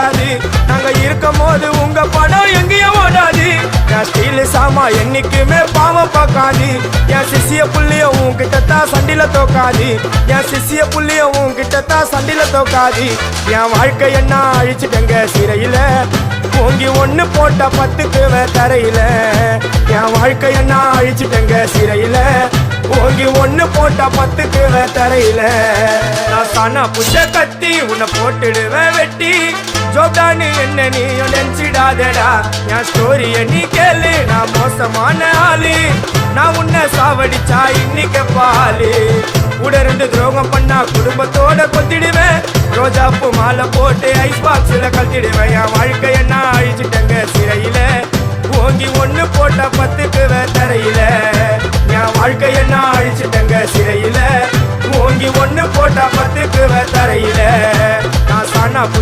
ஓடாது. நாங்க இருக்கும் போது உங்க படம் எங்கேயும் ஓடாது. என் ஸ்டீல் சாமா என்னைக்குமே பாவம் பார்க்காது. என் சிசிய புள்ளிய உன்கிட்ட தான் சண்டில தோக்காது. என் சிசிய புள்ளிய உன்கிட்ட தான் சண்டில தோக்காது. என் வாழ்க்கை என்ன அழிச்சிட்டங்க சிறையில. ஓங்கி ஒண்ணு போட்ட பத்துக்கு தரையில. என் வாழ்க்கை என்ன அழிச்சிட்டங்க சிறையில. ஓங்கி ஒண்ணு போட்ட பத்துக்கு தரையில. நான் புஷ கத்தி உன்னை போட்டுடுவேன் வெட்டி. ஜோப்டானு என்ன நீ நினைச்சிடாதடா. என் ஸ்டோரிய நீ கேளு நான் மோசமான ஆளு. நான் உன்னை சாவடிச்சா இன்னைக்கு பாலு. கூட ரெண்டு துரோகம் பண்ணா குடும்பத்தோட கொத்திடுவேன். ரோஜாப்பூ மாலை போட்டு ஐஸ் பாக்ஸ்ல கத்திடுவேன் என் வாழ்க்கை என்ன அழிச்சிட்டங்க சிறையில. ஓங்கி ஒன்று போட்ட பத்துக்குவேன். போட்ட பத்துக்கு தரையில.